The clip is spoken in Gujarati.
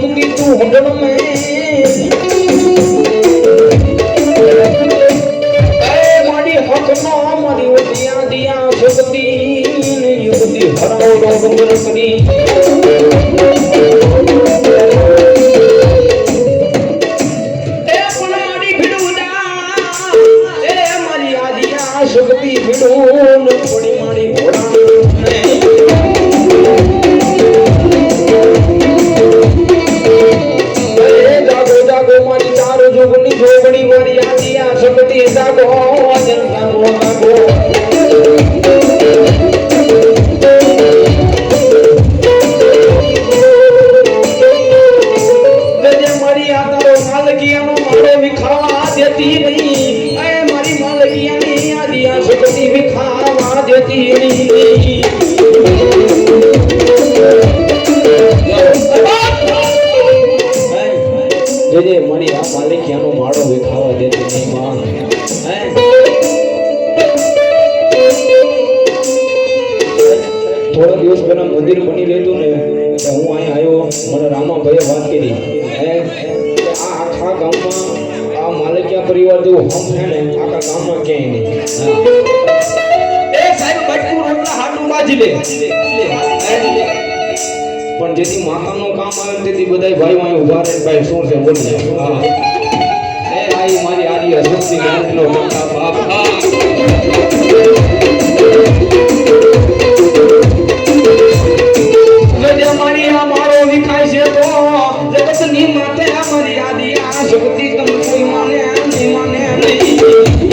મૂકી તું હુંડણો મેં મારી હકનો મારી ઓડિયા દિયા ભગતી ને યુગતી હરાવડો ડુંગર કરી શક્તિ ભીડું પડી મારી ઘોડા જોગણી મારી આજી આ સુખતી જાગો જન જાગો જાગો ગજે મારી આ તારો માલકીયાનો માળો વિખાવા દેતી નહીં. એ મારી માલકીયાની આજી આ સુખતી વિખાવા દેતી નહીં. જે મળી આ માલિકિયાનો માળો વિખાવા દેતી નહીં માં હે થોડા દિવસ પહેલા મંદિર બની લેતું ને હું અહીંયા આવ્યો મને રામાભાઈએ વાત કરી હે આ આખા ગામમાં આ માલિકિયા પરિવાર જેવું હમ છે ને આખા ગામમાં ક્યાંય નહીં સાહેબ બટકું રોટલા હાટું બાજી લે પણ જેથી માતાનું કામ આવે તેથી બધા ભાઈઓ અહીં ઊભા રહે ભાઈ શું છે બોલી જાય. એ ભાઈ મારી આરી હસમતી ગાંઠનો કરતા બાપ. જગતની માતે આ શક્તિ તમે કોઈ માને નહીં, માને